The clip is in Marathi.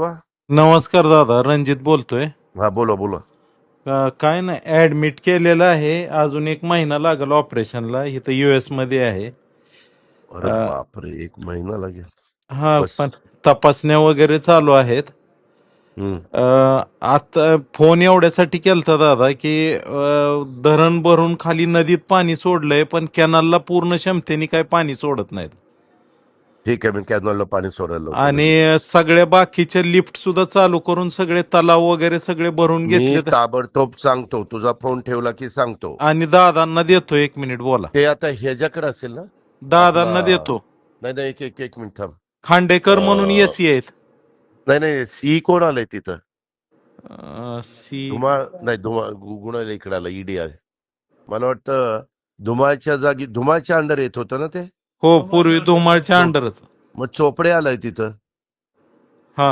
वा नमस्कार दादा रणजित बोलतोय. हा बोला बोला. अ, काय नाही ऍडमिट केलेलं आहे. अजून एक महिना लागेल ऑपरेशनला इथं युएसमध्ये आहे. अरे अ, बापरे एक महिना लागेल. हा बस. पण तपासण्या वगैरे चालू आहेत. हम्म. अ, आता फोन एवढ्यासाठी केलता दादा की अ, धरण भरून खाली नदीत पाणी सोडलंय पण कॅनलला पूर्ण क्षमतेने काय पाणी सोडत नाहीत. ठीक आहे मी कॅनलला पाणी सोडायला आणि सगळ्या बाकीच्या लिफ्ट सुद्धा चालू करून सगळे तलाव वगैरे सगळे भरून घेतले ताबडतोब सांगतो तुझा फोन ठेवला की सांगतो. आणि दादांना देतो एक मिनिट बोला. ते आता ह्याच्याकडे असेल ना? दादांना देतो. नाही नाही एक एक एक मिनिट थांब. खांडेकर म्हणून एसी आहेत. नाही नाही सी कोण आलंय तिथं? सी धुमाळ नाही धुमाळ गुणाला इकडे आला ईडी आहे मला वाटतं धुमाळच्या जागी धुमाळच्या अंडर येत होतं ना ते? हो पूर्वी धुमाळच्या धुम अंडरच. मग चोपडे आलाय तिथं.